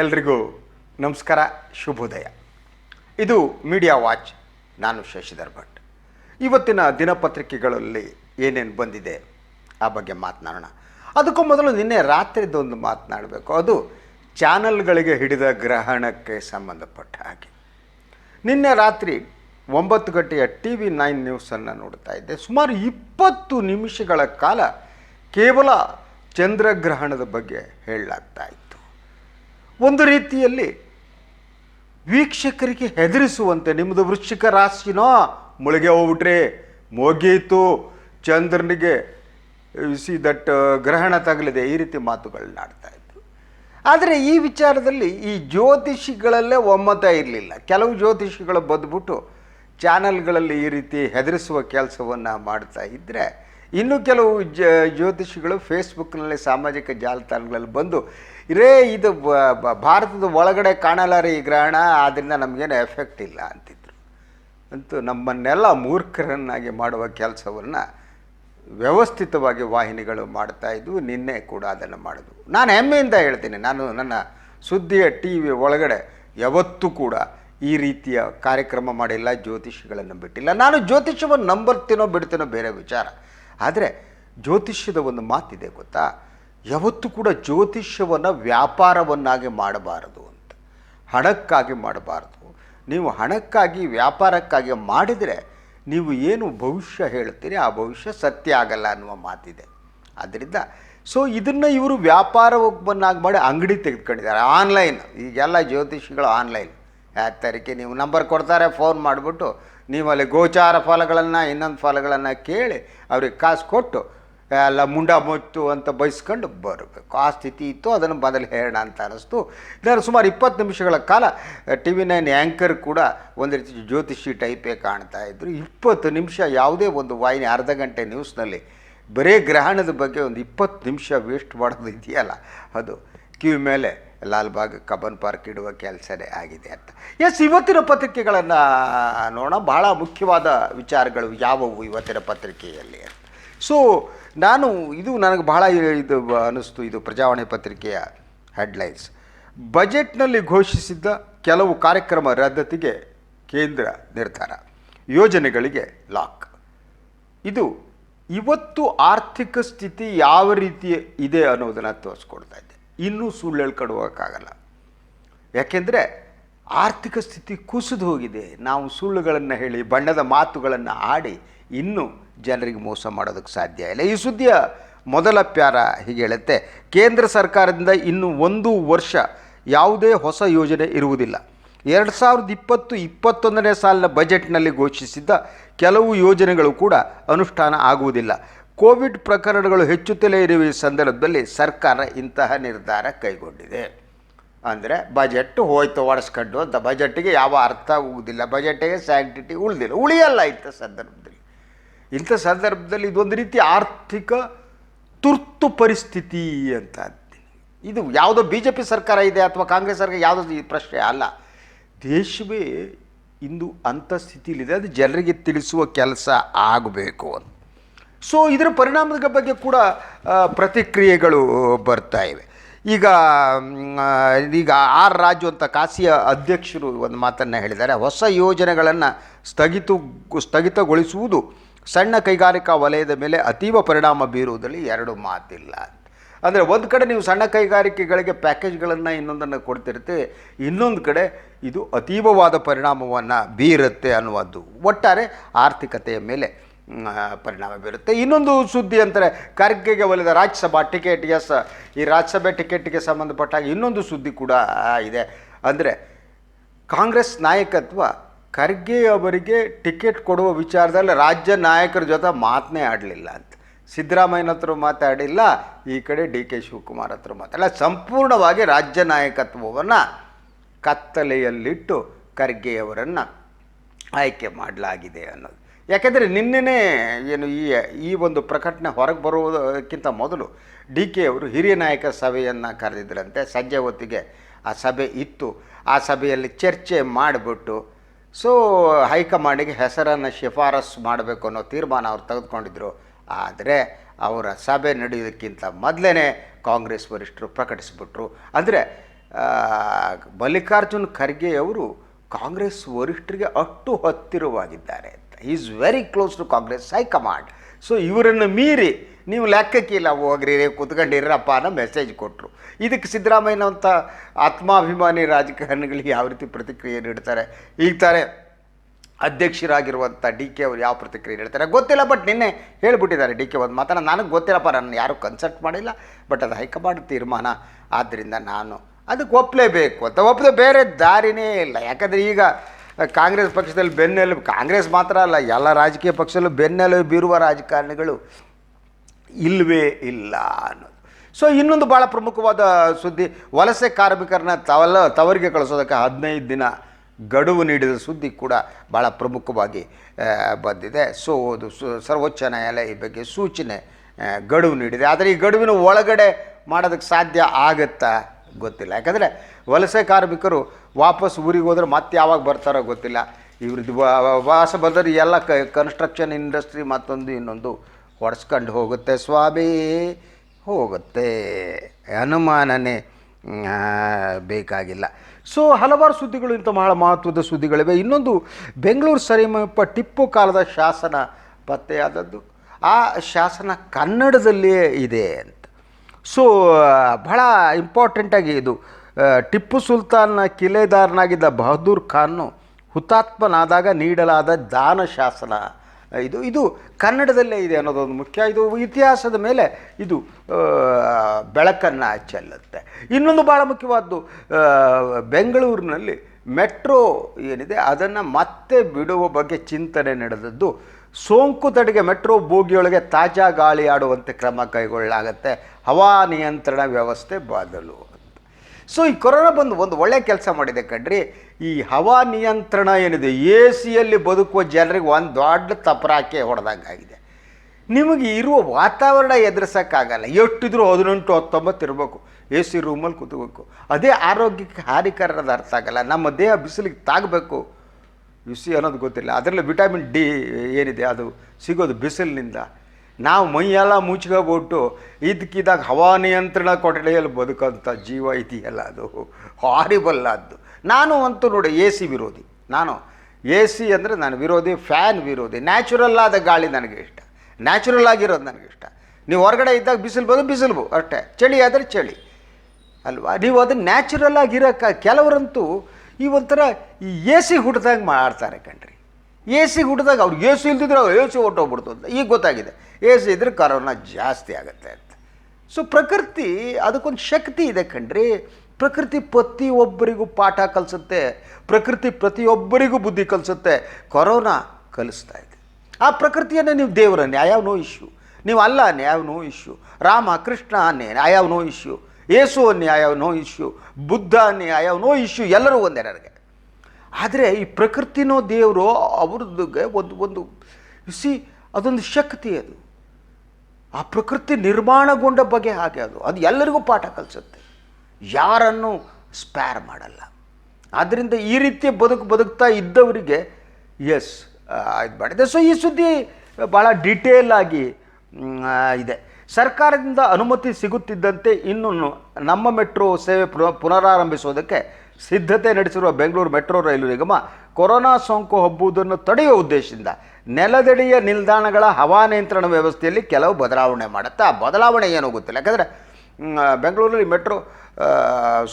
ಎಲ್ರಿಗೂ ನಮಸ್ಕಾರ, ಶುಭೋದಯ. ಇದು ಮೀಡಿಯಾ ವಾಚ್ ನಾನು ಶಶಿಧರ್ ಭಟ್. ಇವತ್ತಿನ ದಿನಪತ್ರಿಕೆಗಳಲ್ಲಿ ಏನೇನು ಬಂದಿದೆ, ಆ ಬಗ್ಗೆ ಮಾತನಾಡೋಣ. ಅದಕ್ಕೂ ಮೊದಲು ನಿನ್ನೆ ರಾತ್ರಿದೊಂದು ಮಾತನಾಡಬೇಕು. ಅದು ಚಾನಲ್ಗಳಿಗೆ ಹಿಡಿದ ಗ್ರಹಣಕ್ಕೆ ಸಂಬಂಧಪಟ್ಟ ಹಾಗೆ. ನಿನ್ನೆ ರಾತ್ರಿ ಒಂಬತ್ತು ಗಂಟೆಯ ಟಿ ವಿ ನೈನ್ ನ್ಯೂಸನ್ನು ನೋಡ್ತಾ ಇದ್ದೆ. ಸುಮಾರು ಇಪ್ಪತ್ತು ನಿಮಿಷಗಳ ಕಾಲ ಕೇವಲ ಚಂದ್ರಗ್ರಹಣದ ಬಗ್ಗೆ ಹೇಳಲಾಗ್ತಾ ಇತ್ತು. ಒಂದು ರೀತಿಯಲ್ಲಿ ವೀಕ್ಷಕರಿಗೆ ಹೆದರಿಸುವಂತೆ ನಿಮ್ಮದು ವೃಶ್ಚಿಕ ರಾಶಿನೋ ಮುಳುಗೆ ಹೋಗ್ಬಿಟ್ರಿ ಮುಗೀತು ಚಂದ್ರನಿಗೆ ಸಿ ದಟ್ ಗ್ರಹಣ ತಗಲಿದೆ, ಈ ರೀತಿ ಮಾತುಗಳನ್ನ ಆಡ್ತಾ ಇದ್ರು. ಆದರೆ ಈ ವಿಚಾರದಲ್ಲಿ ಈ ಜ್ಯೋತಿಷಿಗಳಲ್ಲೇ ಒಮ್ಮತ ಇರಲಿಲ್ಲ. ಕೆಲವು ಜ್ಯೋತಿಷಿಗಳು ಬದ್ಬಿಟ್ಟು ಚಾನಲ್ಗಳಲ್ಲಿ ಈ ರೀತಿ ಹೆದರಿಸುವ ಕೆಲಸವನ್ನು ಮಾಡ್ತಾ ಇದ್ದರೆ ಇನ್ನು ಕೆಲವು ಜ, ಜ್ಯೋತಿಷಿಗಳು ಫೇಸ್ಬುಕ್ನಲ್ಲಿ ಸಾಮಾಜಿಕ ಜಾಲತಾಣಗಳಲ್ಲಿ ಬಂದು, ಇರೇ ಇದು ಭಾರತದ ಒಳಗಡೆ ಕಾಣಲಾರ ಈ ಗ್ರಹಣ ಆದ್ದರಿಂದ ನಮಗೇನು ಎಫೆಕ್ಟ್ ಇಲ್ಲ ಅಂತಿದ್ರು. ಅಂತೂ ನಮ್ಮನ್ನೆಲ್ಲ ಮೂರ್ಖರನ್ನಾಗಿ ಮಾಡುವ ಕೆಲಸವನ್ನು ವ್ಯವಸ್ಥಿತವಾಗಿ ವಾಹಿನಿಗಳು ಮಾಡ್ತಾ ಇದ್ವು, ನಿನ್ನೆ ಕೂಡ ಅದನ್ನು ಮಾಡಿದ್ವು ನಾನು ಹೆಮ್ಮೆಯಿಂದ ಹೇಳ್ತೀನಿ, ನಾನು ನನ್ನ ಸುದ್ದಿಯ ಟಿ ವಿ ಒಳಗಡೆ ಯಾವತ್ತೂ ಕೂಡ ಈ ರೀತಿಯ ಕಾರ್ಯಕ್ರಮ ಮಾಡಿಲ್ಲ, ಜ್ಯೋತಿಷಿಗಳನ್ನು ಬಿಟ್ಟಿಲ್ಲ. ನಾನು ಜ್ಯೋತಿಷವನ್ನು ನಂಬರ್ತೀನೋ ಬಿಡ್ತೀನೋ ಬೇರೆ ವಿಚಾರ. ಆದರೆ ಜ್ಯೋತಿಷ್ಯದ ಒಂದು ಮಾತಿದೆ ಗೊತ್ತಾ? ಯಾವತ್ತೂ ಕೂಡ ಜ್ಯೋತಿಷ್ಯವನ್ನು ವ್ಯಾಪಾರವನ್ನಾಗಿ ಮಾಡಬಾರದು ಅಂತ. ಹಣಕ್ಕಾಗಿ ಮಾಡಬಾರ್ದು. ನೀವು ಹಣಕ್ಕಾಗಿ, ವ್ಯಾಪಾರಕ್ಕಾಗಿ ಮಾಡಿದರೆ ನೀವು ಏನು ಭವಿಷ್ಯ ಹೇಳ್ತೀರಿ ಆ ಭವಿಷ್ಯ ಸತ್ಯ ಆಗಲ್ಲ ಅನ್ನುವ ಮಾತಿದೆ. ಆದ್ದರಿಂದ ಸೊ ಇದನ್ನು ಇವರು ವ್ಯಾಪಾರವನ್ನಾಗಿ ಮಾಡಿ ಅಂಗಡಿ ತೆಗೆದುಕೊಂಡಿದ್ದಾರೆ. ಆನ್ಲೈನ್, ಈಗೆಲ್ಲ ಜ್ಯೋತಿಷಿಗಳು ಆನ್ಲೈನ್. ಯಾವ ತಾರೀಕೆ ನೀವು ನಂಬರ್ ಕೊಡ್ತಾರೆ, ಫೋನ್ ಮಾಡಿಬಿಟ್ಟು ನೀವು ಅಲ್ಲಿ ಗೋಚಾರ ಫಲಗಳನ್ನು, ಇನ್ನೊಂದು ಫಲಗಳನ್ನು ಕೇಳಿ ಅವ್ರಿಗೆ ಕಾಸು ಕೊಟ್ಟು, ಎಲ್ಲ ಮುಂಡ ಮುತ್ತು ಅಂತ ಬಯಸ್ಕೊಂಡು ಬರಬೇಕು. ಆ ಸ್ಥಿತಿ ಇತ್ತು, ಅದನ್ನು ಬದಲು ಹೇಳೋಣ ಅಂತ ಅನ್ನಿಸ್ತು ಇದರ ಸುಮಾರು ಇಪ್ಪತ್ತು ನಿಮಿಷಗಳ ಕಾಲ ಟಿ ವಿ ನೈನ್ ಆ್ಯಂಕರ್ ಕೂಡ ಒಂದು ರೀತಿ ಜ್ಯೋತಿಷಿ ಟೈಪೇ ಕಾಣ್ತಾ ಇದ್ದರು ಇಪ್ಪತ್ತು ನಿಮಿಷ ಯಾವುದೇ ಒಂದು ವಾಹಿನಿ, ಅರ್ಧ ಗಂಟೆ ನ್ಯೂಸ್ನಲ್ಲಿ, ಬರೀ ಗ್ರಹಣದ ಬಗ್ಗೆ ಒಂದು ಇಪ್ಪತ್ತು ನಿಮಿಷ ವೇಸ್ಟ್ ಮಾಡೋದು ಇದೆಯಲ್ಲ? ಅದು ಕಿವಿ ಮೇಲೆ ಲಾಲ್ಬಾಗ್ ಕಬ್ಬನ್ ಪಾರ್ಕ್ ಇಡುವ ಕೆಲಸನೇ ಆಗಿದೆ ಅಂತ. ಎಸ್, ಇವತ್ತಿನ ಪತ್ರಿಕೆಗಳನ್ನು ನೋಡೋಣ. ಬಹಳ ಮುಖ್ಯವಾದ ವಿಚಾರಗಳು ಯಾವುವು ಇವತ್ತಿನ ಪತ್ರಿಕೆಯಲ್ಲಿ ಸೊ ನಾನು ಇದು ನನಗೆ ಬಹಳ ಇದು ಅನ್ನಿಸ್ತು, ಇದು ಪ್ರಜಾವಾಣಿ ಪತ್ರಿಕೆಯ ಹೆಡ್ಲೈನ್ಸ್ ಬಜೆಟ್ನಲ್ಲಿ ಘೋಷಿಸಿದ್ದ ಕೆಲವು ಕಾರ್ಯಕ್ರಮ ರದ್ದತಿಗೆ ಕೇಂದ್ರ ನಿರ್ಧಾರ. ಯೋಜನೆಗಳಿಗೆ ಲಾಕ್. ಇದು ಇವತ್ತು ಆರ್ಥಿಕ ಸ್ಥಿತಿ ಯಾವ ರೀತಿ ಇದೆ ಅನ್ನೋದನ್ನು ತೋರಿಸ್ಕೊಡ್ತಾ ಇದ್ದೆ ಇನ್ನೂ ಸುಳ್ಳು ಹೇಳ್ಕೊಂಡು ಹೋಗೋಕ್ಕಾಗಲ್ಲ ಯಾಕೆಂದರೆ ಆರ್ಥಿಕ ಸ್ಥಿತಿ ಕುಸಿದು ಹೋಗಿದೆ. ನಾವು ಸುಳ್ಳುಗಳನ್ನು ಹೇಳಿ, ಬಣ್ಣದ ಮಾತುಗಳನ್ನು ಆಡಿ ಇನ್ನೂ ಜನರಿಗೆ ಮೋಸ ಮಾಡೋದಕ್ಕೆ ಸಾಧ್ಯ ಇಲ್ಲ. ಈ ಸುದ್ದಿಯ ಮೊದಲ ಪ್ಯಾರ ಹೀಗೆ ಹೇಳುತ್ತೆ, ಕೇಂದ್ರ ಸರ್ಕಾರದಿಂದ ಇನ್ನು ಒಂದು ವರ್ಷ ಯಾವುದೇ ಹೊಸ ಯೋಜನೆ ಇರುವುದಿಲ್ಲ. ಎರಡು ಸಾವಿರದ ಇಪ್ಪತ್ತು, ಇಪ್ಪತ್ತೊಂದನೇ ಸಾಲಿನ ಬಜೆಟ್ನಲ್ಲಿ ಘೋಷಿಸಿದ್ದ ಕೆಲವು ಯೋಜನೆಗಳು ಕೂಡ ಅನುಷ್ಠಾನ ಆಗುವುದಿಲ್ಲ. ಕೋವಿಡ್ ಪ್ರಕರಣಗಳು ಹೆಚ್ಚುತ್ತಲೇ ಇರುವ ಈ ಸಂದರ್ಭದಲ್ಲಿ ಸರ್ಕಾರ ಇಂತಹ ನಿರ್ಧಾರ ಕೈಗೊಂಡಿದೆ. ಅಂದರೆ ಬಜೆಟ್ ಹೋಯ್ತು, ಒಡಿಸ್ಕೊಂಡು ಅಂತ ಬಜೆಟ್ಗೆ ಯಾವ ಅರ್ಥ ಉಗುದಿಲ್ಲ ಬಜೆಟ್ಗೆ ಸ್ಯಾಂಕ್ಟಿಟಿ ಉಳಿದಿಲ್ಲ. ಉಳಿಯಲ್ಲ ಇಂಥ ಸಂದರ್ಭದಲ್ಲಿ. ಇಂಥ ಸಂದರ್ಭದಲ್ಲಿ ಇದೊಂದು ರೀತಿ ಆರ್ಥಿಕ ತುರ್ತು ಪರಿಸ್ಥಿತಿ ಅಂತ ಇದು ಯಾವುದೋ ಬಿ ಜೆ ಪಿ ಸರ್ಕಾರ ಇದೆ ಅಥವಾ ಕಾಂಗ್ರೆಸ್ ಸರ್ಕಾರ ಯಾವುದೋ ಈ ಪ್ರಶ್ನೆ ಅಲ್ಲ. ದೇಶವೇ ಇಂದು ಅಂಥ ಸ್ಥಿತಿಯಲ್ಲಿದೆ. ಅದು ಜನರಿಗೆ ತಿಳಿಸುವ ಕೆಲಸ ಆಗಬೇಕು ಅಂತ. ಸೊ ಇದರ ಪರಿಣಾಮದ ಬಗ್ಗೆ ಕೂಡ ಪ್ರತಿಕ್ರಿಯೆಗಳು ಬರ್ತಾ ಇವೆ. ಈಗ ಈಗ ಆರ್ ರಾಜು ಅಂತ ಕಾಸಿಯ ಅಧ್ಯಕ್ಷರು ಒಂದು ಮಾತನ್ನು ಹೇಳಿದ್ದಾರೆ. ಹೊಸ ಯೋಜನೆಗಳನ್ನು ಸ್ಥಗಿತು, ಸ್ಥಗಿತಗೊಳಿಸುವುದು ಸಣ್ಣ ಕೈಗಾರಿಕಾ ವಲಯದ ಮೇಲೆ ಅತೀವ ಪರಿಣಾಮ ಬೀರುವುದರಲ್ಲಿ ಎರಡು ಮಾತಿಲ್ಲ. ಅಂದರೆ ಒಂದು ಕಡೆ ನೀವು ಸಣ್ಣ ಕೈಗಾರಿಕೆಗಳಿಗೆ ಪ್ಯಾಕೇಜ್ಗಳನ್ನು ಇನ್ನೊಂದನ್ನು ಕೊಡ್ತಿರ್ತೀವಿ ಇನ್ನೊಂದು ಕಡೆ ಇದು ಅತೀವವಾದ ಪರಿಣಾಮವನ್ನು ಬೀರುತ್ತೆ ಅನ್ನುವಂಥದ್ದು. ಒಟ್ಟಾರೆ ಆರ್ಥಿಕತೆಯ ಮೇಲೆ ಪರಿಣಾಮ ಬೀರುತ್ತೆ. ಇನ್ನೊಂದು ಸುದ್ದಿ ಅಂತಾರೆ, ಖರ್ಗೆಗೆ ಒಲಿದ ರಾಜ್ಯಸಭಾ ಟಿಕೆಟ್ ಎಸ್ ಈ ರಾಜ್ಯಸಭೆ ಟಿಕೆಟ್ಗೆ ಸಂಬಂಧಪಟ್ಟಾಗ ಇನ್ನೊಂದು ಸುದ್ದಿ ಕೂಡ ಇದೆ. ಅಂದರೆ, ಕಾಂಗ್ರೆಸ್ ನಾಯಕತ್ವ ಖರ್ಗೆ ಅವರಿಗೆ ಟಿಕೆಟ್ ಕೊಡುವ ವಿಚಾರದಲ್ಲಿ ರಾಜ್ಯ ನಾಯಕರ ಜೊತೆ ಮಾತನೇ ಆಡಲಿಲ್ಲ ಅಂತ. ಸಿದ್ದರಾಮಯ್ಯನ ಹತ್ರ ಮಾತಾಡಿಲ್ಲ, ಈ ಕಡೆ ಡಿ ಕೆ ಶಿವಕುಮಾರ್ ಹತ್ರ ಮಾತಾಡಿಲ್ಲ. ಸಂಪೂರ್ಣವಾಗಿ ರಾಜ್ಯ ನಾಯಕತ್ವವನ್ನು ಕತ್ತಲೆಯಲ್ಲಿಟ್ಟು ಖರ್ಗೆಯವರನ್ನು ಆಯ್ಕೆ ಮಾಡಲಾಗಿದೆ ಅನ್ನೋದು. ಯಾಕೆಂದರೆ ನಿನ್ನೆನೇ ಏನು ಈ ಈ ಒಂದು ಪ್ರಕಟಣೆ ಹೊರಗೆ ಬರುವುದಕ್ಕಿಂತ ಮೊದಲು ಡಿ ಕೆ ಅವರು ಹಿರಿಯ ನಾಯಕ ಸಭೆಯನ್ನು ಕರೆದಿದ್ದರಂತೆ ಸಂಜೆ ಹೊತ್ತಿಗೆ ಆ ಸಭೆ ಇತ್ತು. ಆ ಸಭೆಯಲ್ಲಿ ಚರ್ಚೆ ಮಾಡಿಬಿಟ್ಟು, ಸೊ ಹೈಕಮಾಂಡಿಗೆ ಹೆಸರನ್ನು ಶಿಫಾರಸು ಮಾಡಬೇಕು ಅನ್ನೋ ತೀರ್ಮಾನ ಅವರು ತೆಗೆದುಕೊಂಡಿದ್ರು. ಆದರೆ ಅವರ ಸಭೆ ನಡೆಯೋದಕ್ಕಿಂತ ಮೊದಲೇ ಕಾಂಗ್ರೆಸ್ ವರಿಷ್ಠರು ಪ್ರಕಟಿಸಿಬಿಟ್ರು. ಅಂದರೆ ಮಲ್ಲಿಕಾರ್ಜುನ್ ಖರ್ಗೆಯವರು ಕಾಂಗ್ರೆಸ್ ವರಿಷ್ಠರಿಗೆ ಅಷ್ಟು ಹತ್ತಿರವಾಗಿದ್ದಾರೆ is very close to Congress high command so ಇವರನ್ನು ಮೀರಿ ನೀವು ಲೆಕ್ಕಕ್ಕಿಲ್ಲ ಹೋಗ್ರಿ ಕುತ್ಕೊಂಡಿರಪ್ಪ ಅನ್ನೋ ಮೆಸೇಜ್ ಕೊಟ್ಟರು ಇದಕ್ಕೆ ಸಿದ್ದರಾಮಯ್ಯನಂಥ ಆತ್ಮಾಭಿಮಾನಿ ರಾಜಕಾರಣಿಗಳಿಗೆ ಯಾವ ರೀತಿ ಪ್ರತಿಕ್ರಿಯೆ ನೀಡ್ತಾರೆ? ಈಗ ತಾರೆ ಅಧ್ಯಕ್ಷರಾಗಿರುವಂಥ ಡಿ ಕೆ ಅವರು ಯಾವ ಪ್ರತಿಕ್ರಿಯೆ ನೀಡ್ತಾರೆ? ಗೊತ್ತಿಲ್ಲ ಬಟ್ ನಿನ್ನೆ ಹೇಳಿಬಿಟ್ಟಿದ್ದಾರೆ ಡಿ ಕೆ ಒಂದು ಮಾತನ್ನು. ನನಗೆ ಗೊತ್ತಿಲ್ಲಪ್ಪ ನಾನು ಯಾರೂ ಕನ್ಸಲ್ಟ್ ಮಾಡಿಲ್ಲ ಬಟ್ ಅದು ಹೈಕಮಾಂಡ್ ತೀರ್ಮಾನ. ಆದ್ದರಿಂದ ನಾನು ಅದಕ್ಕೆ ಒಪ್ಪಲೇಬೇಕು ಅಂತ. ಒಪ್ಪದೆ ಬೇರೆ ದಾರಿನೇ ಇಲ್ಲ. ಯಾಕಂದರೆ ಈಗ ಕಾಂಗ್ರೆಸ್ ಪಕ್ಷದಲ್ಲಿ ಬೆನ್ನೆಲುಬು, ಕಾಂಗ್ರೆಸ್ ಮಾತ್ರ ಅಲ್ಲ, ಎಲ್ಲ ರಾಜಕೀಯ ಪಕ್ಷದಲ್ಲೂ ಬೆನ್ನೆಲುಬು ಬೀರುವ ರಾಜಕಾರಣಿಗಳು ಇಲ್ಲವೇ ಇಲ್ಲ ಅನ್ನೋದು. ಸೊ ಇನ್ನೊಂದು ಭಾಳ ಪ್ರಮುಖವಾದ ಸುದ್ದಿ, ವಲಸೆ ಕಾರ್ಮಿಕರನ್ನ ತವಲ್ಲ ತವರಿಗೆ ಕಳಿಸೋದಕ್ಕೆ ಹದಿನೈದು ದಿನ ಗಡುವು ನೀಡಿದ ಸುದ್ದಿ ಕೂಡ ಭಾಳ ಪ್ರಮುಖವಾಗಿ ಬಂದಿದೆ. ಸೊ ಅದು ಸರ್ವೋಚ್ಚ ನ್ಯಾಯಾಲಯ ಈ ಬಗ್ಗೆ ಸೂಚನೆ ಗಡುವು ನೀಡಿದೆ. ಆದರೆ ಈ ಗಡುವಿನ ಒಳಗಡೆ ಮಾಡೋದಕ್ಕೆ ಸಾಧ್ಯ ಆಗುತ್ತಾ? ಗೊತ್ತಿಲ್ಲ. ಯಾಕಂದರೆ ವಲಸೆ ಕಾರ್ಮಿಕರು ವಾಪಸ್ ಊರಿಗೆ ಹೋದ್ರೆ ಮತ್ತೆ ಯಾವಾಗ ಬರ್ತಾರೋ ಗೊತ್ತಿಲ್ಲ. ಇವ್ರದ್ದು ವಾಸ ಬಂದರೆ ಎಲ್ಲ ಕನ್ಸ್ಟ್ರಕ್ಷನ್ ಇಂಡಸ್ಟ್ರಿ ಮತ್ತೊಂದು ಇನ್ನೊಂದು ಹೊಡೆಸ್ಕೊಂಡು ಹೋಗುತ್ತೆ ಸ್ವಾಮಿ. ಹೋಗುತ್ತೆ. ಅನುಮಾನನೇ ಬೇಕಾಗಿಲ್ಲ. ಸೊ ಹಲವಾರು ಸುದ್ದಿಗಳು ಇಂಥ ಬಹಳ ಮಹತ್ವದ ಸುದ್ದಿಗಳಿವೆ. ಇನ್ನೊಂದು ಬೆಂಗಳೂರು ಸರಿಮಪ್ಪ ಟಿಪ್ಪು ಕಾಲದ ಶಾಸನ ಪತ್ತೆಯಾದದ್ದು. ಆ ಶಾಸನ ಕನ್ನಡದಲ್ಲಿಯೇ ಇದೆ ಅಂತ. ಸೊ, ಬಹಳ ಇಂಪಾರ್ಟೆಂಟಾಗಿ ಇದು ಟಿಪ್ಪು ಸುಲ್ತಾನ್ನ ಕಿಲೆದಾರನಾಗಿದ್ದ ಬಹದ್ದೂರ್ ಖಾನ್ನು ಹುತಾತ್ಮನಾದಾಗ ನೀಡಲಾದ ದಾನ ಶಾಸನ. ಇದು ಇದು ಕನ್ನಡದಲ್ಲೇ ಇದೆ ಅನ್ನೋದೊಂದು ಮುಖ್ಯ. ಇದು ಇತಿಹಾಸದ ಮೇಲೆ ಇದು ಬೆಳಕನ್ನು ಚೆಲ್ಲುತ್ತೆ ಇನ್ನೊಂದು ಭಾಳ ಮುಖ್ಯವಾದ್ದು ಬೆಂಗಳೂರಿನಲ್ಲಿ ಮೆಟ್ರೋ ಏನಿದೆ, ಅದನ್ನು ಮತ್ತೆ ಬಿಡುವ ಬಗ್ಗೆ ಚಿಂತನೆ ನಡೆದದ್ದು ಸೋಂಕು ತಡೆಗೆ ಮೆಟ್ರೋ ಬೋಗಿಯೊಳಗೆ ತಾಜಾ ಗಾಳಿ ಆಡುವಂತೆ ಕ್ರಮ ಕೈಗೊಳ್ಳಲಾಗುತ್ತೆ. ಹವಾ ನಿಯಂತ್ರಣ ವ್ಯವಸ್ಥೆ ಬದಲು ಸೊ ಈ ಕೊರೋನಾ ಬಂದು ಒಂದು ಒಳ್ಳೆ ಕೆಲಸ ಮಾಡಿದೆ ಕಣ್ರಿ. ಈ ಹವಾ ನಿಯಂತ್ರಣ ಏನಿದೆ ಎ ಸಿಯಲ್ಲಿ ಬದುಕುವ ಜನರಿಗೆ ಒಂದು ದೊಡ್ಡ ತಪರಾಕೆ ಹೊಡೆದಂಗಾಗಿದೆ. ನಿಮಗೆ ಇರುವ ವಾತಾವರಣ ಎದುರಿಸೋಕ್ಕಾಗಲ್ಲ. ಎಷ್ಟಿದ್ರು ಹದಿನೆಂಟು, ಹತ್ತೊಂಬತ್ತು ಇರಬೇಕು. ಎ ಸಿ ರೂಮಲ್ಲಿ ಕೂತ್ಕೋಬೇಕು. ಅದೇ ಆರೋಗ್ಯಕ್ಕೆ ಹಾನಿಕರದ ಅರ್ಥ ಆಗಲ್ಲ. ನಮ್ಮ ದೇಹ ಬಿಸಿಲಿಗೆ ತಾಗಬೇಕು. ಬಿಸಿ ಅನ್ನೋದು ಗೊತ್ತಿಲ್ಲ. ಅದರಲ್ಲಿ ವಿಟಮಿನ್ ಡಿ ಏನಿದೆ, ಅದು ಸಿಗೋದು ಬಿಸಿಲಿನಿಂದ. ನಾವು ಮೈಯೆಲ್ಲ ಮುಚ್ಕೋಬಿಟ್ಟು ಇದಕ್ಕಿದಾಗ ಹವಾ ನಿಯಂತ್ರಣ ಕೊಠಡಿಯಲ್ಲಿ ಬದುಕೋಂಥ ಜೀವ ಇದೆಯಲ್ಲ ಅದು? ಹಾರಿಬಲ್ ಅದು. ನಾನು ಅಂತೂ ನೋಡಿ ಎ ಸಿ ವಿರೋಧಿ. ನಾನು ಎ ಸಿ ಅಂದರೆ ನಾನು ವಿರೋಧಿ, ಫ್ಯಾನ್ ವಿರೋಧಿ. ನ್ಯಾಚುರಲ್ ಆದ ಗಾಳಿ ನನಗೆ ಇಷ್ಟ. ನ್ಯಾಚುರಲ್ ಆಗಿರೋದು ನನಗೆ ಇಷ್ಟ. ನೀವು ಹೊರಗಡೆ ಇದ್ದಾಗ ಬಿಸಿಲು ಬಂದು ಬಿಸಿಲು ಅಷ್ಟೇ. ಚಳಿ ಆದರೆ ಚಳಿ. ಅಲ್ವಾ? ನೀವು ಅದು ನ್ಯಾಚುರಲ್ ಆಗಿರೋಕ್ಕೆ ಕೆಲವರಂತೂ ಈ ಒಂಥರ ಈ ಎ ಸಿ ಹುಟ್ಟಿದಾಗ ಮಾಡ್ತಾರೆ ಕಣ್ರಿ. ಎ ಸಿ ಹುಟ್ಟಿದಾಗ ಅವ್ರು ಎ ಸಿ ಇಲ್ದಿದ್ರೆ ಅವ್ರು ಎ ಸಿ ಹೊಟ್ಟೋಗ್ಬಿಡ್ತು ಅಂತ ಈಗ ಗೊತ್ತಾಗಿದೆ. ಎ ಸಿ ಇದ್ರೆ ಕರೋನಾ ಜಾಸ್ತಿ ಆಗುತ್ತೆ ಅಂತ. ಸೊ ಪ್ರಕೃತಿ ಅದಕ್ಕೊಂದು ಶಕ್ತಿ ಇದೆ ಕಣ್ರಿ. ಪ್ರಕೃತಿ ಪ್ರತಿಯೊಬ್ಬರಿಗೂ ಪಾಠ ಕಲಿಸುತ್ತೆ. ಪ್ರಕೃತಿ ಪ್ರತಿಯೊಬ್ಬರಿಗೂ ಬುದ್ಧಿ ಕಲಿಸುತ್ತೆ. ಕೊರೋನಾ ಕಲಿಸ್ತಾ ಇದೆ. ಆ ಪ್ರಕೃತಿಯನ್ನು ನೀವು ದೇವರನ್ನೇ ಯಾವ ನೋ ಇಶ್ಯೂ ನೀವು ಅಲ್ಲ ನ್ಯಾಯ ನೋ ಇಶ್ಯೂ ರಾಮ ಕೃಷ್ಣ ನ್ಯಾಯ ಹ್ಯಾವ್ ನೋ ಇಶ್ಯೂ ಯೇಸು ನ್ಯಾಯ ನೋ ಇಶ್ಯೂ, ಬುದ್ಧ ನ್ಯಾಯ ನೋ ಇಶ್ಯೂ, ಎಲ್ಲರೂ ಒಂದೇ ನನಗೆ. ಆದರೆ ಈ ಪ್ರಕೃತಿನೋ ದೇವರು ಅವ್ರದ್ದುಗೆ ಒಂದು ಒಂದು ಸಿ ಅದೊಂದು ಶಕ್ತಿ ಅದು. ಆ ಪ್ರಕೃತಿ ನಿರ್ಮಾಣಗೊಂಡ ಬಗೆ ಹಾಗೆ ಅದು. ಅದು ಎಲ್ಲರಿಗೂ ಪಾಠ ಕಲಿಸುತ್ತೆ. ಯಾರನ್ನು ಸ್ಪ್ಯಾರ್ ಮಾಡಲ್ಲ. ಆದ್ದರಿಂದ ಈ ರೀತಿಯ ಬದುಕು, ಬದುಕ್ತಾ ಇದ್ದವರಿಗೆ ಎಸ್ ಇದು ಮಾಡಿದೆ ಸೊ ಈ ಸುದ್ದಿ ಭಾಳ ಡೀಟೇಲ್ ಆಗಿ ಇದೆ. ಸರ್ಕಾರದಿಂದ ಅನುಮತಿ ಸಿಗುತ್ತಿದ್ದಂತೆ ಇನ್ನೂ ನಮ್ಮ ಮೆಟ್ರೋ ಸೇವೆ ಪುನ- ಪುನರಾರಂಭಿಸುವುದಕ್ಕೆ ಸಿದ್ಧತೆ ನಡೆಸಿರುವ ಬೆಂಗಳೂರು ಮೆಟ್ರೋ ರೈಲು ನಿಗಮ ಕೊರೋನಾ ಸೋಂಕು ಹಬ್ಬುವುದನ್ನು ತಡೆಯುವ ಉದ್ದೇಶದಿಂದ ನೆಲದಡಿಯ ನಿಲ್ದಾಣಗಳ ಹವಾನಿಯಂತ್ರಣ ವ್ಯವಸ್ಥೆಯಲ್ಲಿ ಕೆಲವು ಬದಲಾವಣೆ ಮಾಡುತ್ತೆ, ಬದಲಾವಣೆ ಏನೋ ಗೊತ್ತಿಲ್ಲ. ಯಾಕಂದರೆ ಬೆಂಗಳೂರಲ್ಲಿ ಮೆಟ್ರೋ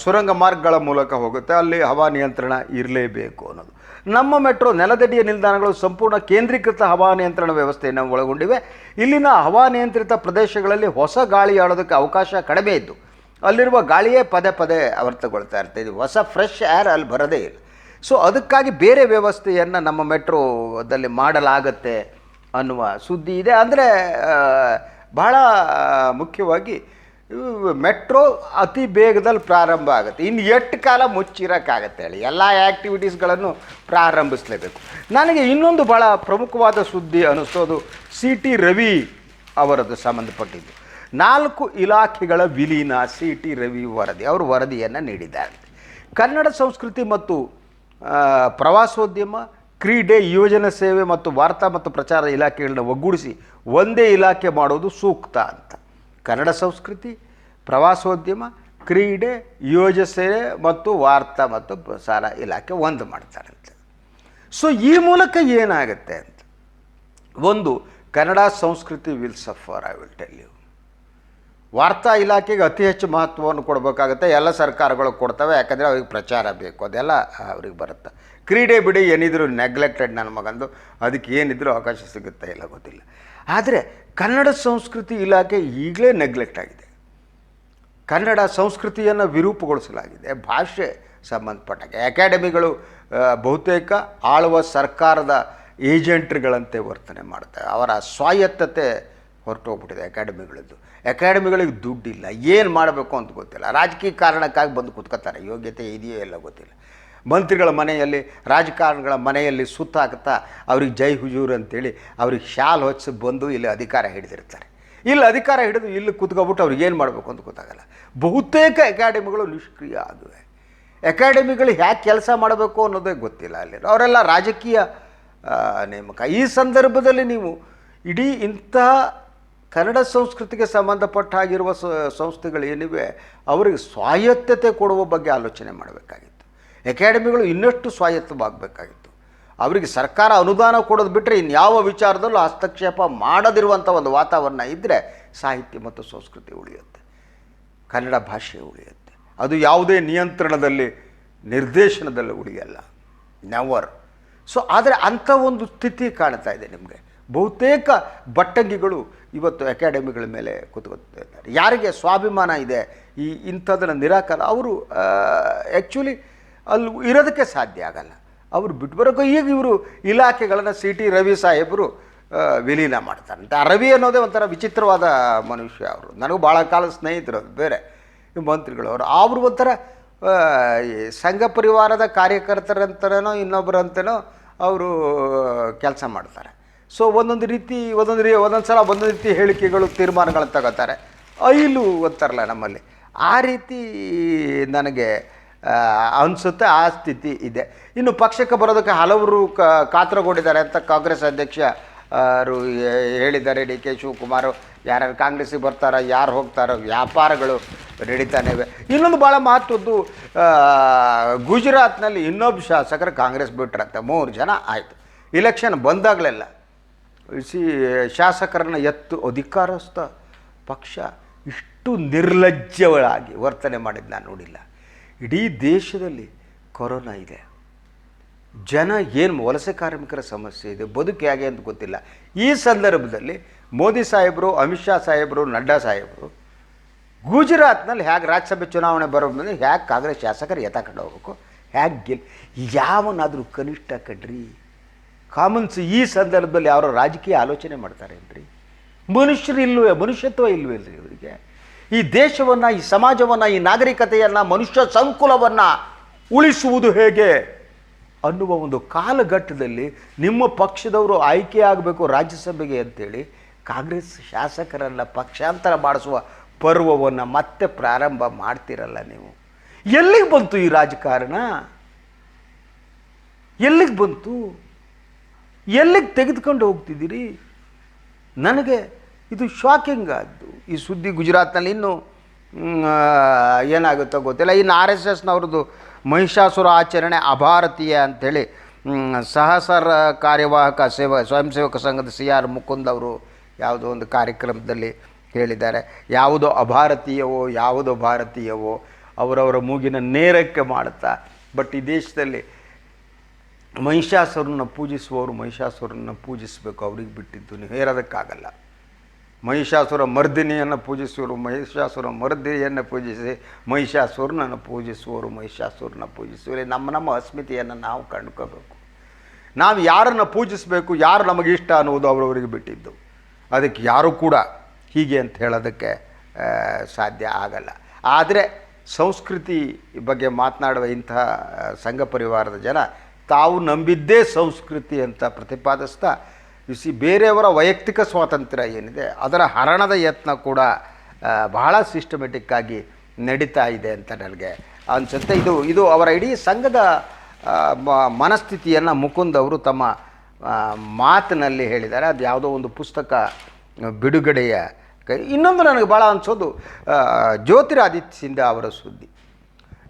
ಸುರಂಗ ಮಾರ್ಗಗಳ ಮೂಲಕ ಹೋಗುತ್ತೆ, ಅಲ್ಲಿ ಹವಾನಿಯಂತ್ರಣ ಇರಲೇಬೇಕು ಅನ್ನೋದು. ನಮ್ಮ ಮೆಟ್ರೋ ನೆಲದಡಿಯ ನಿಲ್ದಾಣಗಳು ಸಂಪೂರ್ಣ ಕೇಂದ್ರೀಕೃತ ಹವಾನಿಯಂತ್ರಣ ವ್ಯವಸ್ಥೆಯನ್ನು ಒಳಗೊಂಡಿವೆ. ಇಲ್ಲಿನ ಹವಾನಿಯಂತ್ರಿತ ಪ್ರದೇಶಗಳಲ್ಲಿ ಹೊಸ ಗಾಳಿ ಆಡೋದಕ್ಕೆ ಅವಕಾಶ ಕಡಿಮೆ ಇದ್ದು, ಅಲ್ಲಿರುವ ಗಾಳಿಯೇ ಪದೇ ಪದೇ ಆವರ್ತಗೊಳ್ತಾ ಇರ್ತದೆ ಹೊಸ ಫ್ರೆಶ್ ಏರ್ ಅಲ್ಲಿ ಬರೋದೇ ಇಲ್ಲ. ಸೊ ಅದಕ್ಕಾಗಿ ಬೇರೆ ವ್ಯವಸ್ಥೆಯನ್ನು ನಮ್ಮ ಮೆಟ್ರೋದಲ್ಲಿ ಮಾಡಲಾಗತ್ತೆ ಅನ್ನುವ ಸುದ್ದಿ ಇದೆ. ಅಂದರೆ ಬಹಳ ಮುಖ್ಯವಾಗಿ ಮೆಟ್ರೋ ಅತಿ ಬೇಗದಲ್ಲಿ ಪ್ರಾರಂಭ ಆಗುತ್ತೆ. ಇನ್ನು ಎಷ್ಟು ಕಾಲ ಮುಚ್ಚಿರೋಕ್ಕಾಗತ್ತೆ ಹೇಳಿ. ಎಲ್ಲ ಆ್ಯಕ್ಟಿವಿಟೀಸ್ಗಳನ್ನು ಪ್ರಾರಂಭಿಸಲೇಬೇಕು. ನನಗೆ ಇನ್ನೊಂದು ಭಾಳ ಪ್ರಮುಖವಾದ ಸುದ್ದಿ ಅನ್ನಿಸೋದು ಸಿ ಟಿ ರವಿ ಅವರದ್ದು ಸಂಬಂಧಪಟ್ಟಿದ್ದು. ನಾಲ್ಕು ಇಲಾಖೆಗಳ ವಿಲೀನ ಸಿ ಟಿ ರವಿ ವರದಿ. ಅವರು ವರದಿಯನ್ನು ನೀಡಿದ್ದಾರೆ. ಕನ್ನಡ ಸಂಸ್ಕೃತಿ ಮತ್ತು ಪ್ರವಾಸೋದ್ಯಮ, ಕ್ರೀಡೆ ಯೋಜನೆ ಸೇವೆ ಮತ್ತು ವಾರ್ತಾ ಮತ್ತು ಪ್ರಚಾರ ಇಲಾಖೆಗಳನ್ನ ಒಗ್ಗೂಡಿಸಿ ಒಂದೇ ಇಲಾಖೆ ಮಾಡೋದು ಸೂಕ್ತ ಅಂತ. ಕನ್ನಡ ಸಂಸ್ಕೃತಿ, ಪ್ರವಾಸೋದ್ಯಮ, ಕ್ರೀಡೆ ಯೋಜಸೆ ಮತ್ತು ವಾರ್ತಾ ಮತ್ತು ಪ್ರಸಾರ ಇಲಾಖೆ ಒಂದು ಮಾಡ್ತಾರಂತೆ ಸೊ ಈ ಮೂಲಕ ಏನಾಗುತ್ತೆ ಅಂತ. ಒಂದು, ಕನ್ನಡ ಸಂಸ್ಕೃತಿ will suffer I will tell you ವಾರ್ತಾ ಇಲಾಖೆಗೆ ಅತಿ ಹೆಚ್ಚು ಮಹತ್ವವನ್ನು ಕೊಡಬೇಕಾಗುತ್ತೆ. ಎಲ್ಲ ಸರ್ಕಾರಗಳು ಕೊಡ್ತವೆ, ಯಾಕಂದರೆ ಅವ್ರಿಗೆ ಪ್ರಚಾರ ಬೇಕು, ಅದೆಲ್ಲ ಅವ್ರಿಗೆ ಬರುತ್ತೆ. ಕ್ರೀಡೆ ಬಿಡಿ ಏನಿದ್ರು ನೆಗ್ಲೆಕ್ಟೆಡ್ ನನ್ನ ಮಗಂದು, ಅದಕ್ಕೆ ಏನಿದ್ರು ಅವಕಾಶ ಸಿಗುತ್ತೆ ಇಲ್ಲ ಗೊತ್ತಿಲ್ಲ. ಆದರೆ ಕನ್ನಡ ಸಂಸ್ಕೃತಿ ಇಲಾಖೆ ಈಗಲೇ ನೆಗ್ಲೆಕ್ಟ್ ಆಗಿದೆ. ಕನ್ನಡ ಸಂಸ್ಕೃತಿಯನ್ನು ವಿರೂಪಗೊಳಿಸಲಾಗಿದೆ. ಭಾಷೆ ಸಂಬಂಧಪಟ್ಟಾಗೆ. ಅಕಾಡೆಮಿಗಳು ಬಹುತೇಕ ಆಳುವ ಸರ್ಕಾರದ ಏಜೆಂಟ್ರುಗಳಂತೆ ವರ್ತನೆ ಮಾಡ್ತವೆ ಅವರ ಸ್ವಾಯತ್ತತೆ ಹೊರಟೋಗ್ಬಿಟ್ಟಿದೆ ಅಕಾಡೆಮಿಗಳದ್ದು ಅಕಾಡೆಮಿಗಳಿಗೆ ದುಡ್ಡಿಲ್ಲ. ಏನು ಮಾಡಬೇಕು ಅಂತ ಗೊತ್ತಿಲ್ಲ. ರಾಜಕೀಯ ಕಾರಣಕ್ಕಾಗಿ ಬಂದು ಕೂತ್ಕೋತಾರೆ ಯೋಗ್ಯತೆ ಇದೆಯೋ ಎಲ್ಲ ಗೊತ್ತಿಲ್ಲ. ಮಂತ್ರಿಗಳ ಮನೆಯಲ್ಲಿ, ರಾಜಕಾರಣಿಗಳ ಮನೆಯಲ್ಲಿ ಸುತ್ತಾಕ್ತಾ ಅವ್ರಿಗೆ ಜೈ ಹುಜೂರ್ ಅಂತೇಳಿ ಅವ್ರಿಗೆ ಶಾಲ್ ಹೊಚ್ಚಿ ಬಂದು ಇಲ್ಲಿ ಅಧಿಕಾರ ಹಿಡಿದಿರ್ತಾರೆ. ಇಲ್ಲಿ ಅಧಿಕಾರ ಹಿಡಿದು ಇಲ್ಲಿ ಕೂತ್ಕೊಬಿಟ್ಟು ಅವ್ರಿಗೆ ಏನು ಮಾಡಬೇಕು ಅಂತ ಗೊತ್ತಾಗಲ್ಲ. ಬಹುತೇಕ ಅಕಾಡೆಮಿಗಳು ನಿಷ್ಕ್ರಿಯ ಆಗಿವೆ ಅಕಾಡೆಮಿಗಳು ಹ್ಯಾಕೆ ಕೆಲಸ ಮಾಡಬೇಕು ಅನ್ನೋದೇ ಗೊತ್ತಿಲ್ಲ ಅಲ್ಲಿ ಅವರೆಲ್ಲ ರಾಜಕೀಯ ನೇಮಕ. ಈ ಸಂದರ್ಭದಲ್ಲಿ ನೀವು ಇಡೀ ಇಂಥ ಕನ್ನಡ ಸಂಸ್ಕೃತಿಗೆ ಸಂಬಂಧಪಟ್ಟಾಗಿರುವ ಸಂಸ್ಥೆಗಳು ಏನಿವೆ, ಅವರಿಗೆ ಸ್ವಾಯತ್ತತೆ ಕೊಡುವ ಬಗ್ಗೆ ಆಲೋಚನೆ ಮಾಡಬೇಕಾಗಿತ್ತು. ಅಕಾಡೆಮಿಗಳು ಇನ್ನಷ್ಟು ಸ್ವಾಯತ್ತವಾಗಬೇಕಾಗಿತ್ತು. ಅವರಿಗೆ ಸರ್ಕಾರ ಅನುದಾನ ಕೊಡೋದು ಬಿಟ್ಟರೆ ಇನ್ಯಾವ ವಿಚಾರದಲ್ಲೂ ಹಸ್ತಕ್ಷೇಪ ಮಾಡದಿರುವಂಥ ಒಂದು ವಾತಾವರಣ ಇದ್ದರೆ ಸಾಹಿತ್ಯ ಮತ್ತು ಸಂಸ್ಕೃತಿ ಉಳಿಯುತ್ತೆ. ಕನ್ನಡ ಭಾಷೆ ಉಳಿಯುತ್ತೆ. ಅದು ಯಾವುದೇ ನಿಯಂತ್ರಣದಲ್ಲಿ, ನಿರ್ದೇಶನದಲ್ಲಿ ಉಳಿಯಲ್ಲ. ನೆವರ್ ಸೊ ಆದರೆ ಅಂಥ ಒಂದು ಸ್ಥಿತಿ ಕಾಣ್ತಾ ಇದೆ ನಿಮಗೆ. ಬಹುತೇಕ ಬಟ್ಟಂಗಿಗಳು ಇವತ್ತು ಅಕಾಡೆಮಿಗಳ ಮೇಲೆ ಕೂತ್ಕೊಳ್ತಿದ್ದಾರೆ ಯಾರಿಗೆ ಸ್ವಾಭಿಮಾನ ಇದೆ? ಈ ಇಂಥದನ್ನು ನಿರಾಕಾರ ಅವರು ಆ್ಯಕ್ಚುಲಿ ಅಲ್ಲಿ ಇರೋದಕ್ಕೆ ಸಾಧ್ಯ ಆಗಲ್ಲ. ಅವರು ಬಿಟ್ಟು ಬರೋಕ್ಕೂ ಈಗ ಇವರು ಇಲಾಖೆಗಳನ್ನು ಸಿ ಟಿ ರವಿ ಸಾಹೇಬರು ವಿಲೀನ ಮಾಡ್ತಾರಂತೆ ಆ ರವಿ ಅನ್ನೋದೇ ಒಂಥರ ವಿಚಿತ್ರವಾದ ಮನುಷ್ಯ ಅವರು. ನನಗೂ ಭಾಳ ಕಾಲ ಸ್ನೇಹಿತರು ಬೇರೆ ಮಂತ್ರಿಗಳು ಅವರು. ಅವರು ಒಂಥರ ಸಂಘ ಪರಿವಾರದ ಕಾರ್ಯಕರ್ತರಂತನೋ ಇನ್ನೊಬ್ಬರಂತನೋ ಅವರು, ಕೆಲಸ ಮಾಡ್ತಾರೆ. ಸೊ ಒಂದೊಂದು ರೀತಿ, ಒಂದೊಂದು ರೀ, ಒಂದೊಂದು ಸಲ ಒಂದೊಂದು ರೀತಿ ಹೇಳಿಕೆಗಳು, ತೀರ್ಮಾನಗಳನ್ನು ತಗೋತಾರೆ. ಐಲು ಅಂತಾರಲ್ಲ ನಮ್ಮಲ್ಲಿ. ಆ ರೀತಿ ನನಗೆ ಅನಿಸುತ್ತೆ, ಆ ಸ್ಥಿತಿ ಇದೆ. ಇನ್ನು ಪಕ್ಷಕ್ಕೆ ಬರೋದಕ್ಕೆ ಹಲವರು ಕಾತರಗೊಂಡಿದ್ದಾರೆ ಅಂತ ಕಾಂಗ್ರೆಸ್ ಅಧ್ಯಕ್ಷ ರು ಹೇಳಿದ್ದಾರೆ. ಡಿ ಕೆ ಶಿವಕುಮಾರ್, ಯಾರ್ಯಾರು ಕಾಂಗ್ರೆಸ್ಸಿಗೆ ಬರ್ತಾರೋ, ಯಾರು ಹೋಗ್ತಾರೋ, ವ್ಯಾಪಾರಗಳು ನಡೀತಾನೆ ಇನ್ನೊಂದು ಭಾಳ ಮಹತ್ವದ್ದು ಗುಜರಾತ್ನಲ್ಲಿ ಇನ್ನೊಬ್ಬ ಶಾಸಕರು ಕಾಂಗ್ರೆಸ್ ಬಿಟ್ಟಿರತ್ತೆ ಮೂರು ಜನ ಆಯಿತು. ಇಲೆಕ್ಷನ್ ಬಂದಾಗಲೆಲ್ಲ ಸಿ, ಶಾಸಕರನ್ನು ಎತ್ತು ಅಧಿಕಾರಸ್ಥ ಪಕ್ಷ ಇಷ್ಟು ನಿರ್ಲಜ್ಜಗಳಾಗಿ ವರ್ತನೆ ಮಾಡಿದ್ದು ನಾನು ನೋಡಿಲ್ಲ. ಇಡೀ ದೇಶದಲ್ಲಿ ಕೊರೋನಾ ಇದೆ. ಜನ ಏನು ವಲಸೆ ಕಾರ್ಮಿಕರ ಸಮಸ್ಯೆ ಇದೆ, ಬದುಕು ಹೇಗೆ ಅಂತ ಗೊತ್ತಿಲ್ಲ. ಈ ಸಂದರ್ಭದಲ್ಲಿ ಮೋದಿ ಸಾಹೇಬರು, ಅಮಿತ್ ಶಾ ಸಾಹೇಬರು, ನಡ್ಡಾ ಸಾಹೇಬರು ಗುಜರಾತ್ನಲ್ಲಿ ಹೇಗೆ ರಾಜ್ಯಸಭೆ ಚುನಾವಣೆ ಬರೋ ಮುಂದೆ ಹೇಗೆ ಕಾಂಗ್ರೆಸ್ ಶಾಸಕರು ಎತ್ತಾಕೊಂಡು ಹೋಗ್ಬೇಕು, ಹೇಗೆ ಗೆಲ್, ಯಾವನಾದರೂ ಕನಿಷ್ಠ ಕಡ್ರಿ ಕಾಮನ್ಸ್ ಈ ಸಂದರ್ಭದಲ್ಲಿ ಯಾರೋ ರಾಜಕೀಯ ಆಲೋಚನೆ ಮಾಡ್ತಾರೆ ಅಂದ್ರಿ. ಮನುಷ್ಯರು ಇಲ್ವೇ ಮನುಷ್ಯತ್ವ ಇಲ್ವೇ ಇಲ್ರಿ ಇವರಿಗೆ. ಈ ದೇಶವನ್ನು, ಈ ಸಮಾಜವನ್ನು, ಈ ನಾಗರಿಕತೆಯನ್ನು, ಮನುಷ್ಯ ಸಂಕುಲವನ್ನು ಉಳಿಸುವುದು ಹೇಗೆ ಅನ್ನುವ ಒಂದು ಕಾಲಘಟ್ಟದಲ್ಲಿ ನಿಮ್ಮ ಪಕ್ಷದವರು ಆಯ್ಕೆ ಆಗಬೇಕು ರಾಜ್ಯಸಭೆಗೆ ಅಂತೇಳಿ ಕಾಂಗ್ರೆಸ್ ಶಾಸಕರನ್ನ ಪಕ್ಷಾಂತರ ಮಾಡಿಸುವ ಪರ್ವವನ್ನು ಮತ್ತೆ ಪ್ರಾರಂಭ ಮಾಡ್ತಿರಲ್ಲ ನೀವು? ಎಲ್ಲಿಗೆ ಬಂತು ಈ ರಾಜಕಾರಣ? ಎಲ್ಲಿಗೆ ಬಂತು? ಎಲ್ಲಿಗೆ ತೆಗೆದುಕೊಂಡು ಹೋಗ್ತಿದ್ದೀರಿ? ನನಗೆ ಇದು ಶಾಕಿಂಗ್ ಆದ್ದು. ಈ ಸುದ್ದಿ ಗುಜರಾತ್ನಲ್ಲಿ ಇನ್ನೂ ಏನಾಗುತ್ತೋ ಗೊತ್ತಿಲ್ಲ. ಇನ್ನು ಆರ್ ಎಸ್ ಎಸ್ನವ್ರದ್ದು ಮಹಿಷಾಸುರ ಆಚರಣೆ ಅಭಾರತೀಯ ಅಂಥೇಳಿ ಸಹಸರ ಕಾರ್ಯವಾಹಕ ಸೇವ ಸ್ವಯಂ ಸೇವಕ ಸಂಘದ ಸಿ ಆರ್ ಮುಕುಂದ್ ಅವರು ಯಾವುದೋ ಒಂದು ಕಾರ್ಯಕ್ರಮದಲ್ಲಿ ಹೇಳಿದ್ದಾರೆ. ಯಾವುದೋ ಅಭಾರತೀಯವೋ, ಯಾವುದೋ ಭಾರತೀಯವೋ, ಅವರವರ ಮೂಗಿನ ನೇರಕ್ಕೆ ಮಾಡುತ್ತಾ. ಬಟ್ ಈ ದೇಶದಲ್ಲಿ ಮಹಿಷಾಸುರನ್ನ ಪೂಜಿಸುವವರು ಮಹಿಷಾಸುರನ್ನ ಪೂಜಿಸಬೇಕು, ಅವ್ರಿಗೆ ಬಿಟ್ಟಿದ್ದು ನೀವು ಹೇರೋದಕ್ಕಾಗಲ್ಲ. ಮಹಿಷಾಸುರ ಮರ್ದಿನಿಯನ್ನು ಪೂಜಿಸುವರು. ಮಹಿಷಾಸುರ ಮರ್ದಿನಿಯನ್ನು ಪೂಜಿಸಿ ಮಹಿಷಾಸುರನನ್ನು ಪೂಜಿಸುವರು. ಮಹಿಷಾಸುರನ ಪೂಜಿಸುವಲ್ಲಿ ನಮ್ಮ ನಮ್ಮ ಅಸ್ಮಿತೆಯನ್ನು ನಾವು ಕಂಡುಕೋಬೇಕು. ನಾವು ಯಾರನ್ನು ಪೂಜಿಸಬೇಕು, ಯಾರು ನಮಗೆ ಇಷ್ಟ ಅನ್ನೋದು ಅವರವರಿಗೆ ಬಿಟ್ಟಿದ್ದು. ಅದಕ್ಕೆ ಯಾರೂ ಕೂಡ ಹೀಗೆ ಅಂತ ಹೇಳೋದಕ್ಕೆ ಸಾಧ್ಯ ಆಗಲ್ಲ. ಆದರೆ ಸಂಸ್ಕೃತಿ ಬಗ್ಗೆ ಮಾತನಾಡುವ ಇಂತಹ ಸಂಘ ಪರಿವಾರದ ಜನ ತಾವು ನಂಬಿದ್ದೇ ಸಂಸ್ಕೃತಿ ಅಂತ ಪ್ರತಿಪಾದಿಸ್ತಾ ಸಿ ಬೇರೆಯವರ ವೈಯಕ್ತಿಕ ಸ್ವಾತಂತ್ರ್ಯ ಏನಿದೆ, ಅದರ ಹರಣದ ಯತ್ನ ಕೂಡ ಬಹಳ ಸಿಸ್ಟಮೆಟಿಕ್ಕಾಗಿ ನಡೀತಾ ಇದೆ ಅಂತ ನನಗೆ ಅನಿಸುತ್ತೆ. ಇದು ಇದು ಅವರ ಇಡೀ ಸಂಘದ ಮನಸ್ಥಿತಿಯನ್ನು ಮುಕುಂದ್ ಅವರು ತಮ್ಮ ಮಾತಿನಲ್ಲಿ ಹೇಳಿದ್ದಾರೆ. ಅದು ಯಾವುದೋ ಒಂದು ಪುಸ್ತಕ ಬಿಡುಗಡೆಯ ಇನ್ನೊಂದು ನನಗೆ ಭಾಳ ಅನಿಸೋದು ಜ್ಯೋತಿರಾದಿತ್ಯ ಸಿಂಧ್ಯಾ ಅವರ ಸುದ್ದಿ.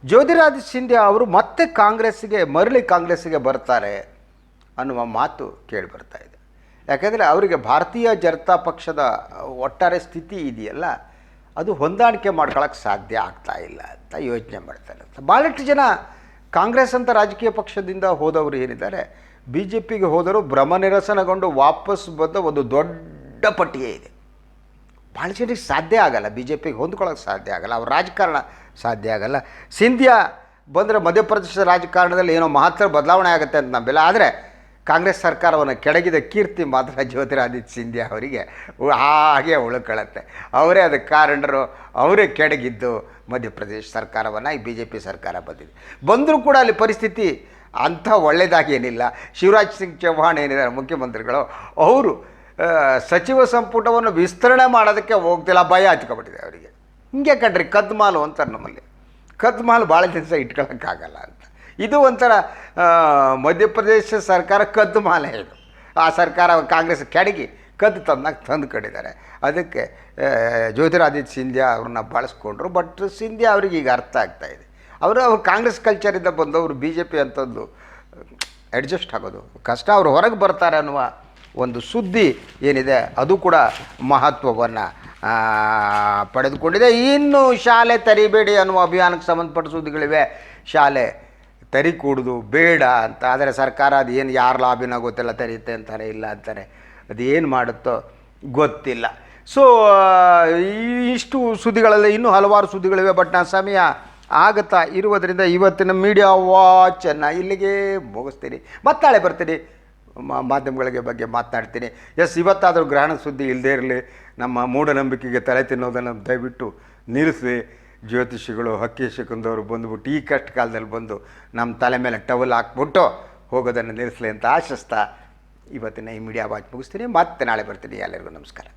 ಜ್ಯೋತಿರಾದಿತ್ಯ ಸಿಂಧ್ಯಾ ಅವರು ಮತ್ತೆ ಕಾಂಗ್ರೆಸ್ಸಿಗೆ, ಮರಳಿ ಕಾಂಗ್ರೆಸ್ಸಿಗೆ ಬರ್ತಾರೆ ಅನ್ನುವ ಮಾತು ಕೇಳಿ ಬರ್ತಾ ಇದೆ. ಯಾಕೆಂದರೆ ಅವರಿಗೆ ಭಾರತೀಯ ಜನತಾ ಪಕ್ಷದ ಒಟ್ಟಾರೆ ಸ್ಥಿತಿ ಇದೆಯಲ್ಲ, ಅದು ಹೊಂದಾಣಿಕೆ ಮಾಡ್ಕೊಳಕ್ಕೆ ಸಾಧ್ಯ ಆಗ್ತಾ ಇಲ್ಲ ಅಂತ ಯೋಚನೆ ಮಾಡ್ತಾರೆ ಭಾಳಷ್ಟು ಜನ ಕಾಂಗ್ರೆಸ್ ಅಂತ ರಾಜಕೀಯ ಪಕ್ಷದಿಂದ ಹೋದವರು ಏನಿದ್ದಾರೆ ಬಿ ಜೆ ಪಿಗೆ ಹೋದರು ಭ್ರಮನಿರಸನಗೊಂಡು ವಾಪಸ್ ಬಂದ ಒಂದು ದೊಡ್ಡ ಪಟ್ಟಿಗೆ ಇದೆ. ಭಾಳ ಜನಕ್ಕೆ ಸಾಧ್ಯ ಆಗಲ್ಲ ಬಿ ಜೆ ಪಿಗೆ ಹೊಂದ್ಕೊಳ್ಳೋಕೆ ಸಾಧ್ಯ ಆಗಲ್ಲ, ಅವ್ರ ರಾಜಕಾರಣ ಸಾಧ್ಯ ಆಗಲ್ಲ. ಸಿಂಧ್ಯಾ ಬಂದರೆ ಮಧ್ಯಪ್ರದೇಶದ ರಾಜಕಾರಣದಲ್ಲಿ ಏನೋ ಮಹತ್ತರ ಬದಲಾವಣೆ ಆಗುತ್ತೆ ಅಂತ ನಂಬಿಲ್ಲ. ಆದರೆ ಕಾಂಗ್ರೆಸ್ ಸರ್ಕಾರವನ್ನು ಕೆಡಗಿದ ಕೀರ್ತಿ ಮಾತ್ರ ಜ್ಯೋತಿರಾದಿತ್ಯ ಸಿಂಧ್ಯಾ ಅವರಿಗೆ ಹಾಗೆ ಉಳ್ಕೊಳ್ಳುತ್ತೆ ಅವರೇ ಅದಕ್ಕೆ ಕಾರಣರು. ಅವರೇ ಕೆಡಗಿದ್ದು ಮಧ್ಯಪ್ರದೇಶ ಸರ್ಕಾರವನ್ನು, ಈ ಬಿ ಜೆ ಪಿ ಸರ್ಕಾರ ಬಂದಿದೆ. ಬಂದರೂ ಕೂಡ ಅಲ್ಲಿ ಪರಿಸ್ಥಿತಿ ಅಂಥ ಒಳ್ಳೆಯದಾಗಿ ಏನಿಲ್ಲ. ಶಿವರಾಜ್ ಸಿಂಗ್ ಚೌಹಾಣ್ ಏನಿದ್ದಾರೆ ಮುಖ್ಯಮಂತ್ರಿಗಳು, ಅವರು ಸಚಿವ ಸಂಪುಟವನ್ನು ವಿಸ್ತರಣೆ ಮಾಡೋದಕ್ಕೆ ಹೋಗ್ತಿಲ್ಲ, ಭಯ ಹಚ್ಕೊಬಿಟ್ಟಿದೆ ಅವರಿಗೆ. ಹಿಂಗೆ ಕಣ್ರಿ ಕದ್ಮಾಲು ಅಂತಾರೆ ನಮ್ಮಲ್ಲಿ. ಕದ್ಮಾಲು ಭಾಳ ದಿವಸ ಇಟ್ಕೊಳ್ಳೋಕ್ಕಾಗಲ್ಲ ಅಂತ. ಇದು ಒಂಥರ ಮಧ್ಯಪ್ರದೇಶ ಸರ್ಕಾರ ಕದ್ದು ಮಾಲೆ ಇದು. ಆ ಸರ್ಕಾರ ಕಾಂಗ್ರೆಸ್ ಕೆಡಗಿ ಕದ್ದು ತಂದಾಗ ತಂದು ಕಡಿದ್ದಾರೆ ಅದಕ್ಕೆ ಜ್ಯೋತಿರಾದಿತ್ಯ ಸಿಂಧ್ಯಾ ಅವ್ರನ್ನ ಬಳಸ್ಕೊಂಡ್ರು ಬಟ್ ಸಿಂಧ್ಯಾ ಅವ್ರಿಗೆ ಈಗ ಅರ್ಥ ಆಗ್ತಾ ಇದೆ. ಅವರು, ಅವ್ರು ಕಾಂಗ್ರೆಸ್ ಕಲ್ಚರಿಂದ ಬಂದವರು ಬಿ ಜೆ ಪಿ ಅಂತಂದು ಅಡ್ಜಸ್ಟ್ ಆಗೋದು. ಕಷ್ಟ, ಅವರು ಹೊರಗೆ ಬರ್ತಾರೆ ಅನ್ನುವ ಒಂದು ಸುದ್ದಿ ಏನಿದೆ, ಅದು ಕೂಡ ಮಹತ್ವವನ್ನು ಪಡೆದುಕೊಂಡಿದೆ. ಇನ್ನು ಶಾಲೆ ತರಿಬೇಡಿ ಅನ್ನುವ ಅಭಿಯಾನಕ್ಕೆ ಸಂಬಂಧಪಟ್ಟ ಸುದ್ದಿಗಳಿವೆ. ಶಾಲೆ ತರಿ ಕೂಡುದು ಬೇಡ ಅಂತ. ಆದರೆ ಸರ್ಕಾರ ಅದು ಏನು ಯಾರ ಲಾಭಿನ ಗೊತ್ತಿಲ್ಲ, ತೆರೆಯುತ್ತೆ ಅಂತಾರೆ, ಇಲ್ಲ ಅಂತಾರೆ. ಅದು ಏನು ಮಾಡುತ್ತೋ ಗೊತ್ತಿಲ್ಲ. ಸೊ ಇಷ್ಟು ಸುದ್ದಿಗಳಲ್ಲಿ ಇನ್ನೂ ಹಲವಾರು ಸುದ್ದಿಗಳಿವೆ ಬಟ್ ನಾನು ಸಮಯ ಆಗುತ್ತಾ ಇರುವುದರಿಂದ ಇವತ್ತಿನ ಮೀಡಿಯಾ ವಾಚನ್ನು ಇಲ್ಲಿಗೆ ಮುಗಿಸ್ತೀನಿ. ಮತ್ತಾಳೆ ಬರ್ತೀನಿ. ಮಾಧ್ಯಮಗಳಿಗೆ ಬಗ್ಗೆ ಮಾತನಾಡ್ತೀನಿ ಎಸ್ ಇವತ್ತಾದರೂ ಗ್ರಹಣ ಸುದ್ದಿ ಇಲ್ಲದೇ ಇರಲಿ. ನಮ್ಮ ಮೂಢನಂಬಿಕೆಗೆ ತಲೆ ತಿನ್ನೋದನ್ನು ದಯವಿಟ್ಟು ನಿಲ್ಲಿಸಿ ಜ್ಯೋತಿಷಿಗಳು, ಹಕ್ಕಿ ಶಿಕಂದವರು ಬಂದುಬಿಟ್ಟು ಈ ಕಷ್ಟ ಕಾಲದಲ್ಲಿ ಬಂದು ನಮ್ಮ ತಲೆ ಮೇಲೆ ಟವಲ್ ಹಾಕ್ಬಿಟ್ಟು ಹೋಗೋದನ್ನು ನಿಲ್ಲಿಸಲಿ ಅಂತ ಆಶಿಸ್ತಾ ಇವತ್ತಿನ ಈ ಮೀಡಿಯಾ ವಾಚ್ ಮುಗಿಸ್ತೀನಿ. ಮತ್ತೆ ನಾಳೆ ಬರ್ತೀನಿ. ಎಲ್ಲರಿಗೂ ನಮಸ್ಕಾರ.